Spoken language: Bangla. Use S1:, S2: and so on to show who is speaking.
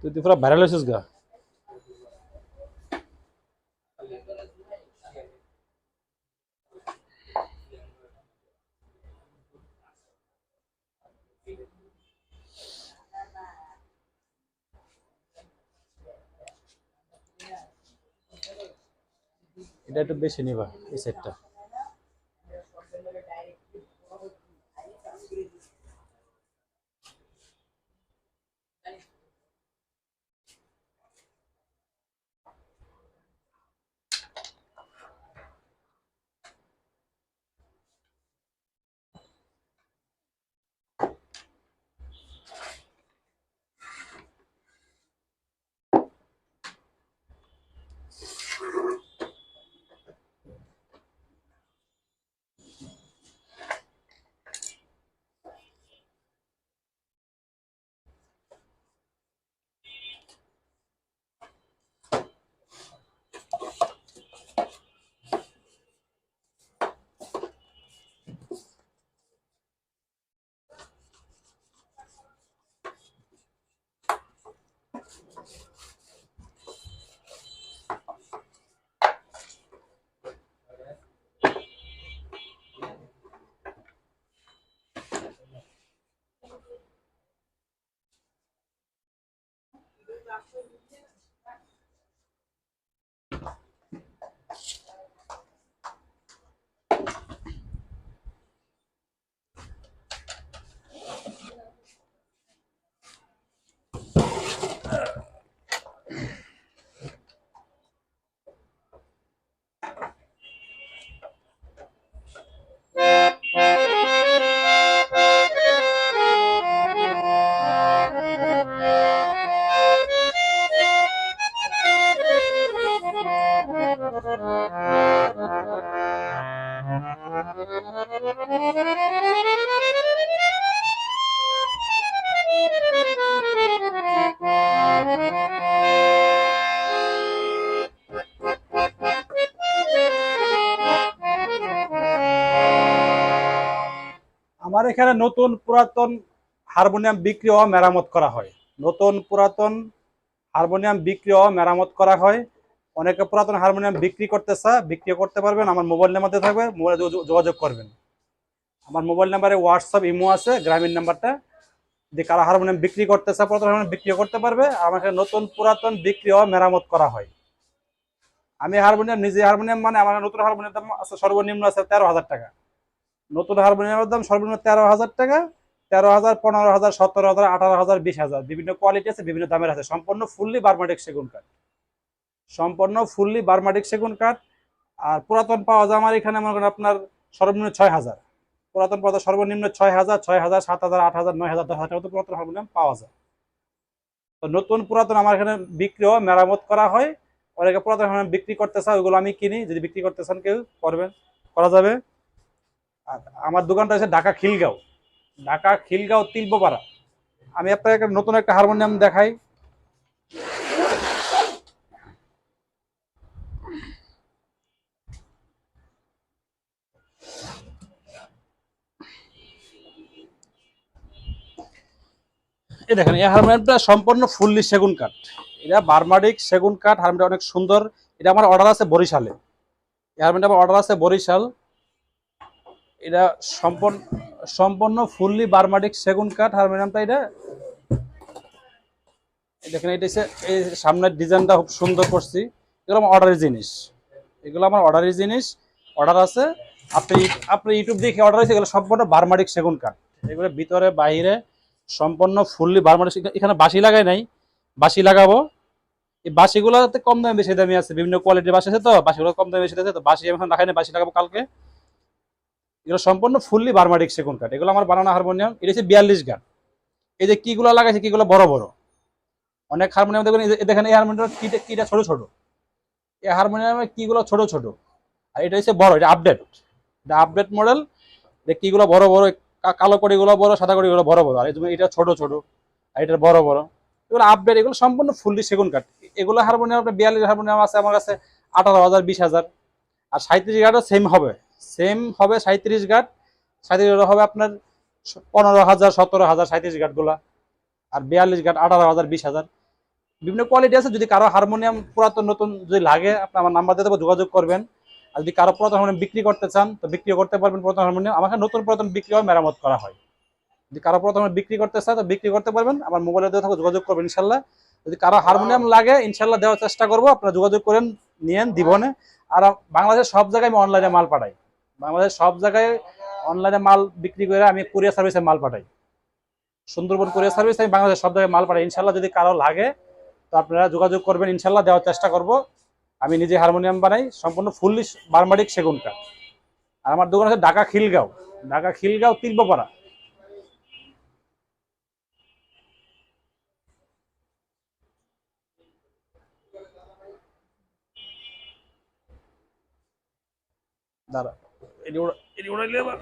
S1: তুই তুই পুরো ভাইরাল হয়েছিস গা এটা একটু বেশি নিবা এই সেটটা Thank you. আমার এখানে নতুন পুরাতন হারমোনিয়াম বিক্রি ও মেরামত করা হয়। নতুন পুরাতন হারমোনিয়াম বিক্রি ও মেরামত করা হয়। অনেকে পুরাতন হারমোনিয়াম বিক্রি করতে চায় বিক্রি করতে পারবেন। আমার মোবাইল নাম্বারতে থাকবে, মোবাইলে যোগ- যোগাযোগ করবেন। আমার মোবাইল নাম্বারে হোয়াটসঅ্যাপ ইমো আছে, গ্রামীণ নাম্বারটা। যে কারা হারমোনিয়াম বিক্রি করতে চায়, পুরাতন হারমোনিয়াম বিক্রি করতে পারবে। আমার এখানে নতুন পুরাতন বিক্রি ও মেরামত করা হয়। আমি হারমোনিয়াম, নিজে হারমোনিয়াম মানে আমার নতুন হারমোনিয়াম দাম আছে, সর্বনিম্ন আছে তেরো হাজার টাকা। নতুন হারমোনিয়ামের দাম সর্বনিম্ন তেরো হাজার টাকা, তেরো হাজার, পনেরো হাজার, সতেরো হাজার, আঠারো হাজার, বিশ হাজার। বিভিন্ন কোয়ালিটি আছে, বিভিন্ন দামের আছে। সম্পূর্ণ ফুললি বার্মাটিক সেগুন কাঠ সম্পূর্ণ ফুললি বার্মাটিক সেগুন কাঠ আর পুরাতন পাওয়া যায় আমার এখানে, মনে করেন আপনার সর্বনিম্ন ছয় হাজার। পুরাতন পাওয়া সর্বনিম্ন ছয় হাজার ছয় হাজার, সাত হাজার, আট হাজার, নয় হাজার, দশ হাজার মতো পুরাতন হারমোনিয়াম পাওয়া যায়। তো নতুন পুরাতন আমার এখানে বিক্রি ও মেরামত করা হয়। অনেকে পুরাতন হারমোনিয়াম বিক্রি করতে চায় ওগুলো আমি কিনি। যদি বিক্রি করতে চান কেউ, করবেন, করা যাবে। আমার দোকানটা হচ্ছে ঢাকা খিলগাঁও। ঢাকা খিলগাঁও তিলবোপাড়া। আমি আপনাকে একটা নতুন একটা হারমোনিয়াম দেখাই। এই দেখেন, এই হারমোনিয়ামটা সম্পূর্ণ ফুললি সেগুন কাঠ। এটা বার্মাডিক সেগুন কাঠ হারমোনিয়াম অনেক সুন্দর। এটা আমার অর্ডার আছে বরিশালে। এই হারমোনিয়াম অর্ডার আছে বরিশাল। এটা সম্পূর্ণ সম্পূর্ণ ফুললি বার্মাটিক সেগুন কাঠ। হারমোনিয়ামটা এটা? দেখেন, এটা এই সামনের ডিজাইনটা খুব সুন্দর করছি। এগুলো আমার অর্ডারের জিনিস। এগুলো আমার অর্ডারের জিনিস। অর্ডার আছে। আপনি আপনি ইউটিউব দেখে অর্ডার হয়েছে, এগুলো সম্পূর্ণ বার্মাটিক সেগুন কাঠ। এগুলো ভিতরে বাইরে সম্পূর্ণ ফুললি বার্মাটিক এখানে বাসি লাগাই নাই। বাসি লাগাবো। এই বাসিগুলোতে কম দামে বেশি দামি আছে। বিভিন্ন কোয়ালিটির বাসি আছে তো? বাসিগুলো কম দামে বেশি আছে তো? বাসি এখন রাখাই নাই বাসি লাগাবো কালকে। এগুলো সম্পূর্ণ ফুললি বার্মাটিক সেগুন কাঠ। এগুলো আমার বানানো হারমোনিয়াম। এটা হচ্ছে বিয়াল্লিশ গান এই যে কিগুলো লাগাইছে, কিগুলো বড় বড়। অনেক হারমোনিয়াম দেখবেন দেখেন, এই হারমোনিয়াম কিটা কিটা ছোট ছোট। এই হারমোনিয়ামের কিগুলো ছোট ছোট। আর এটা হচ্ছে বড়, এটা আপডেট এটা আপডেট মডেল যে কিগুলো বড় বড় কালো কড়িগুলো বড়, সাদা কড়িগুলো বড় বড়। আর এটা ছোট ছোট, আর এটা বড় বড়। এগুলো আপডেট এগুলো সম্পূর্ণ ফুললি সেগুন কাঠ। এগুলো হারমোনিয়াম, বিয়াল্লিশ হারমোনিয়াম আছে আমার কাছে আঠারো হাজার, বিশ হাজার। আর সাঁত্রিশ গাটও সেম হবে। সেম হবে সাঁত্রিশ গাট সাঁত্রিশ হবে আপনার পনেরো হাজার, সতেরো হাজার সাঁত্রিশ গাটগুলা আর বিয়াল্লিশ গাট আঠারো হাজার, বিশ হাজার। বিভিন্ন কোয়ালিটি আছে, যদি কারও হারমোনিয়াম পুরাতন, নতুন যদি লাগে, আপনি আমার নাম্বার দিয়ে দেবো, যোগাযোগ করবেন। আর যদি কারও পুরাতন হারমোনিয়াম বিক্রি করতে চান, তো বিক্রি করতে পারবেন পুরাতন হারমোনিয়াম আমাকে নতুন পুরাতন বিক্রি হয়, মেরামত করা হয়। যদি কারও পুরাতন বিক্রি করতে চান তো বিক্রি করতে পারবেন। আমার মোবাইলে দেওয়া থাকবে, যোগাযোগ করবেন ইনশাল্লাহ। যদি কারও হারমোনিয়াম লাগে, ইনশাল্লাহ দেওয়ার চেষ্টা করব। আপনারা যোগাযোগ করেন, নিয়েন, দিবনে। আর বাংলাদেশের সব জায়গায় আমি অনলাইনে মাল পাঠাই। বাংলাদেশের সব জায়গায় অনলাইনে মাল বিক্রি করে আমি কুরিয়ার সার্ভিসে মাল পাঠাই। সুন্দরবন কুরিয়ার সার্ভিস আমি বাংলাদেশের সব জায়গায় মাল পাঠাই। ইনশাল্লাহ যদি কারও লাগে, তো আপনারা যোগাযোগ করবেন। ইনশাল্লাহ দেওয়ার চেষ্টা করব। আমি নিজে হারমোনিয়াম বানাই, সম্পূর্ণ ফুললি বারমাডিক সেগুন আর আমার দোকান আছে ঢাকা খিলগাঁও। ঢাকা খিলগাঁও তিলপাড়া দাঁড়া। এটি ওরা- এটি ওরাইলে আবার